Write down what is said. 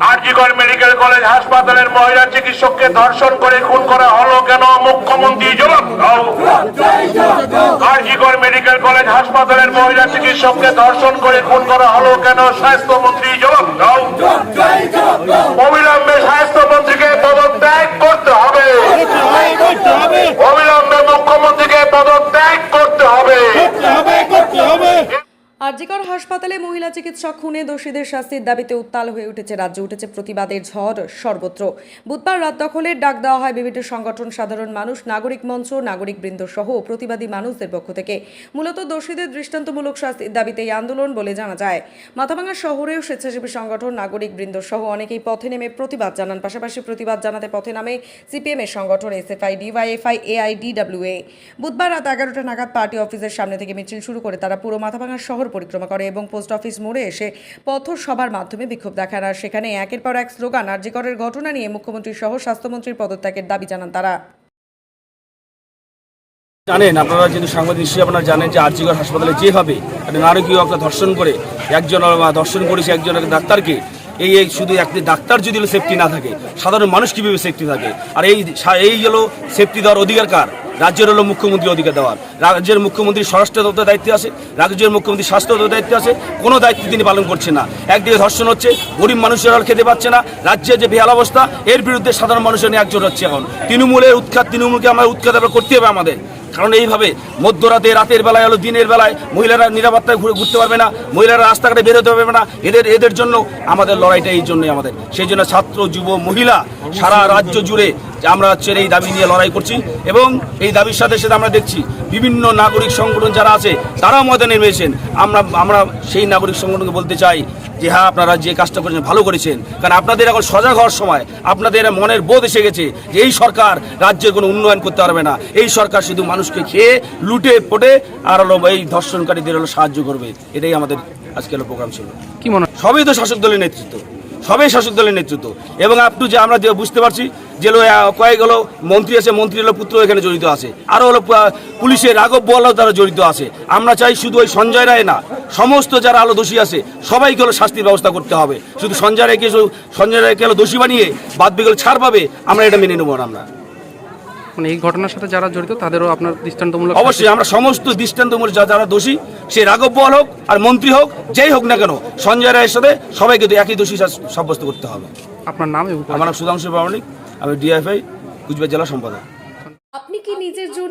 আরজিগড় medical college হাসপাতালের মহিলা চিকিৎসককে ধর্ষণ করে খুন করা হলো কেন? মুখ্যমন্ত্রী জবাব আরজিগড় মেডিকেল কলেজ হাসপাতালের মহিলা চিকিৎসককে ধর্ষণ করে খুন করা হলো কেন? স্বাস্থ্যমন্ত্রী জবাব দাও অবিলম্বে স্বাস্থ্যমন্ত্রীকে পদত্যাগ করতে হবে অবিলম্বে মুখ্যমন্ত্রীকে পদত্যাগ করতে হবে আরজিকর হাসপাতালে মহিলা চিকিৎসক খুনে দোষীদের শাস্তির দাবিতে উত্তাল হয়ে উঠেছে রাজ্যে। উঠেছে প্রতিবাদের ঝড়, সর্বত্র। বুধবার রাত দখলের ডাক দেওয়া হয় বিভিন্ন সংগঠন, সাধারণ মানুষ, নাগরিক মঞ্চ নাগরিক বৃন্দ সহ প্রতিবাদী মানুষদের পক্ষ থেকে। মূলত দোষীদের দৃষ্টান্তমূলক শাস্তির দাবিতে এই আন্দোলন বলে জানা যায়। মাথাভাঙা শহরেও স্বেচ্ছাসেবী সংগঠন নাগরিক বৃন্দ সহ অনেকেই পথে নেমে প্রতিবাদ জানান। পাশাপাশি প্রতিবাদ জানাতে পথে নামে সিপিএম এর সংগঠন, এসএফআই, ডিওয়াইএফআই, এআইডিডব্লিউএ। বুধবার রাত এগারোটা নাগাদ পার্টি অফিসের সামনে থেকে মিছিল শুরু করে তারা পুরো মাথাভাঙা শহর পরিক্রমা করে এবং পোস্ট অফিস মোড়ে এসে পথসভার মাধ্যমে বিক্ষোভ দেখান। আর সেখানে একের পর এক স্লোগান, আরজিকরের ঘটনা নিয়ে মুখ্যমন্ত্রী সহ স্বাস্থ্যমন্ত্রীর পদত্যাগের দাবি জানান তারা। জানেন, আপনারা যদি সাংবাদিক হিসেবে আপনারা জানেন যে আর্জিগড় হাসপাতালে যেভাবে একটা নারকীয় একটা ধর্ষণ করে একজন ধর্ষণ করেছে একজন ডাক্তারকে, এই এই শুধু একটি ডাক্তার যদি সেফটি না থাকে, সাধারণ মানুষ কীভাবে সেফটি থাকে? আর এই এই হলো সেফটি দেওয়ার অধিকার কার? রাজ্যের হলো মুখ্যমন্ত্রী অধিকার দেওয়ার। রাজ্যের মুখ্যমন্ত্রী স্বরাষ্ট্র দপ্তর দায়িত্বে আছে, রাজ্যের মুখ্যমন্ত্রী স্বাস্থ্য দপ্তর দায়িত্বে আছে, কোনো দায়িত্ব তিনি পালন করছেন না। একদিকে ধর্ষণ হচ্ছে, গরিব মানুষের আর খেতে পাচ্ছে না রাজ্যের যে বেহাল অবস্থা, এর বিরুদ্ধে সাধারণ মানুষের নিয়ে একজোট হচ্ছে এখন। তৃণমূলের উৎখাত, তৃণমূলকে আমরা উৎখাত করতে হবে আমাদের। কারণ এইভাবে মধ্যরাতে, রাতের বেলায় হলো দিনের বেলায় মহিলারা নিরাপত্তায় ঘুরে ঘুরতে পারবে না, মহিলারা রাস্তাঘাটে বেরোতে পারবে না। এদের এদের জন্য আমাদের লড়াইটা এই জন্যই আমাদের। সেই জন্য ছাত্র, যুব, মহিলা সারা রাজ্য জুড়ে আমরা হচ্ছে এই দাবি নিয়ে লড়াই করছি এবং এই দাবির সাথে সাথে আমরা দেখছি বিভিন্ন নাগরিক সংগঠন যারা আছে, তারাও ময়দানে নেমেছেন। আমরা আমরা সেই নাগরিক সংগঠনকে বলতে চাই যে হ্যাঁ আপনারা যে কাজটা করেছেন ভালো করেছেন। কারণ আপনাদের এখন সজাগ হওয়ার সময় আপনাদের মনের বোধ এসে গেছে যে এই সরকার রাজ্যের কোনো উন্নয়ন করতে পারবে না। এই সরকার শুধু মানুষকে খেয়ে লুটে পটে আর হলো এই ধর্ষণকারীদের হলো সাহায্য করবে। এটাই আমাদের আজকে হলো প্রোগ্রাম ছিল। কি মনে হয়? সবই তো শাসক দলের নেতৃত্ব। সবই শাসক দলের নেতৃত্ব। এবং আপটু যে আমরা যে বুঝতে পারছি যে কয়েক হলো মন্ত্রী আছে মন্ত্রী হলো পুত্র এখানে জড়িত আছে। আরও হলো পুলিশের রাঘব বলও তারা জড়িত আছে। আমরা চাই শুধু ওই সঞ্জয় রায় না সমস্ত যারা আলো দোষী আছে সবাইকে হলো শাস্তির ব্যবস্থা করতে হবে। শুধু সঞ্জয় রায়কে সঞ্জয় রায়কে হলো দোষী বানিয়ে বাদ বিগুলো ছাড় পাবে আমরা এটা মেনে নেব আমরা। মানে এই ঘটনার সাথে যারা জড়িত তাদেরও আপনার দৃষ্টান্তমূলক অবশ্যই আমরা সমস্ত দৃষ্টান্তমূলক যা- যারা দোষী সে রাঘব বোয়াল হোক আর মন্ত্রী হোক যেই হোক না কেন সঞ্জয় রায়ের সাথে সবাইকে একই দোষী সাব্যস্ত করতে হবে। আপনার নাম আমার নাম সুধাংশু প্রামাণিক আমি ডিএফআই কুচবিহার জেলা সম্পাদক।